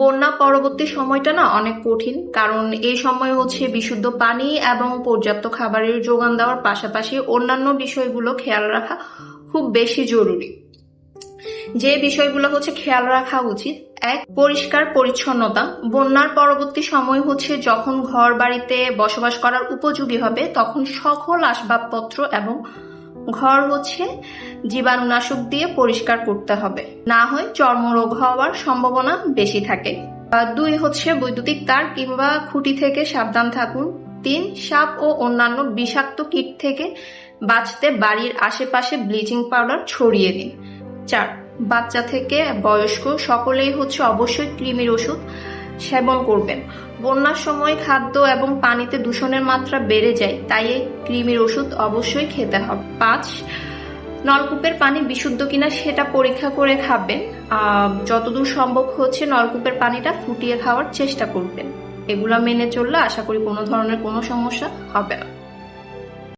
বন্যা পরবর্তী সময়টা না অনেক কঠিন, কারণ এই সময় হচ্ছে বিশুদ্ধ পানি এবং পর্যাপ্ত খাবারের যোগান দেওয়ার পাশাপাশি অন্যান্য বিষয়গুলো খেয়াল রাখা খুব বেশি জরুরি। যে বিষয়গুলো হচ্ছে খেয়াল রাখা উচিত, এক, পরিষ্কার পরিচ্ছন্নতা। বন্যার পরবর্তী সময় হচ্ছে যখন ঘর বাড়িতে বসবাস করার উপযোগী হবে, তখন সকল আসবাবপত্র এবং ঘর হচ্ছে জীবাণুনাশক দিয়ে পরিষ্কার করতে হবে। না হয় চর্মরোগ হওয়ার সম্ভাবনা বেশি থাকে। দুই হচ্ছে বৈদ্যুতিক তার কিংবা খুঁটি থেকে সাবধান থাকুন। তিন, সাপ ও অন্যান্য বিষাক্ত কীট থেকে বাঁচতে বাড়ির আশেপাশে ব্লিচিং পাউডার ছড়িয়ে দিন। চার, বাচ্চা থেকে বয়স্ক সকলেই হচ্ছে অবশ্যই কৃমির ওষুধ সেবন করবেন। বন্যার সময় খাদ্য এবং পানিতে দূষণের মাত্রা বেড়ে যায়, তাই এই কৃমির ওষুধ অবশ্যই খেতে হবে। পাঁচ, নলকূপের পানি বিশুদ্ধ কিনা সেটা পরীক্ষা করে খাবেন। যতদূর সম্ভব হচ্ছে নলকূপের পানিটা ফুটিয়ে খাওয়ার চেষ্টা করবেন। এগুলো মেনে চললে আশা করি কোনো ধরনের কোনো সমস্যা হবে না।